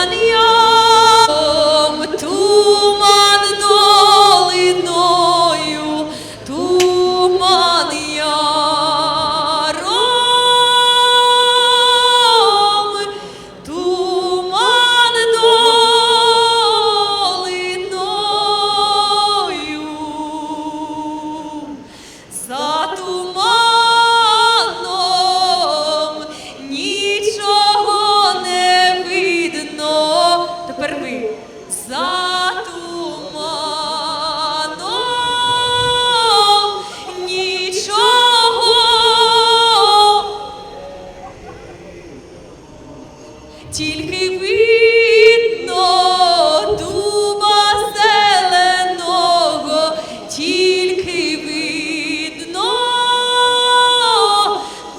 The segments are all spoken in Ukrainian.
Daniel. Тільки видно дуба зеленого, тільки видно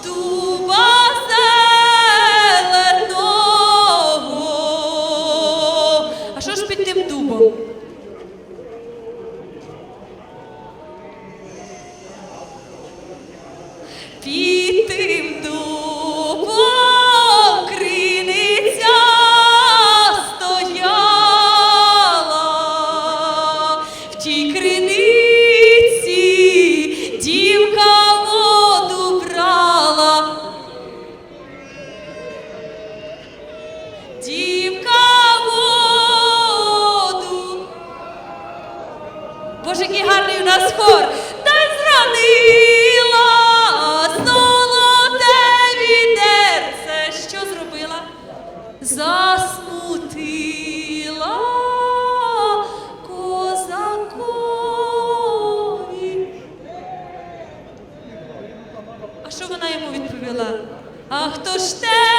дуба зеленого. А що ж під тим дубом? Під Боже, який гарний у нас хор. Та й зранила золоте відерце. Що зробила? Засмутила козакові. А що вона йому відповіла? А хто ж теє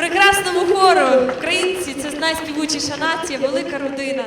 прекрасному хору. Українці це найспівучіша нація, велика родина.